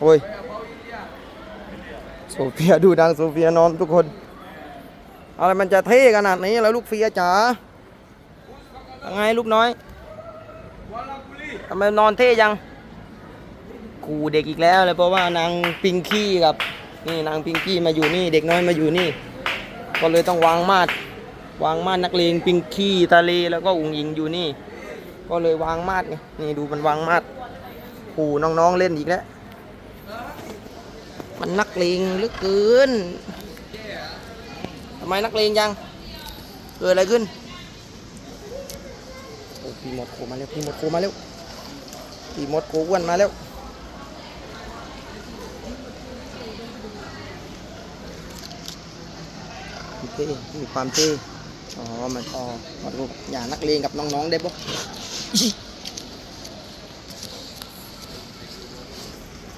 โอ้ยโซเฟียดูดังโซเฟียนอนทุกคน อะไรมันจะเท่ขนาดนี้แล้วลูกเฟียจ๋ายังไงลูกน้อยทำไมนอนเท่ยังกูเด็กอีกแล้วเลยเพราะว่านางปิงกี้กับนี่นางปิงกี้มาอยู่นี่ เด็กน้อยมาอยู่นี่ ก็เลยต้องวางมาดวางมาดนักเลงปิงกี้ทะเลแล้วก็อุงอิงอยู่นี่ ก็เลยวางมาดไงนี่ดูมันวางมาดขู่น้องๆเล่นอีกแล้ว มันนักเลงหลือเกินทำไมนักเลงยังเกิดอะไรขึ้นโอ้พี่หมดโคมาเร็วพี่หมดโคมาเร็วพี่หมดโคอ้วนมาเร็วมีเท่มีความเท่อ๋อมันอ๋อขอดูอย่านักเลงกับน้องๆได้ปะ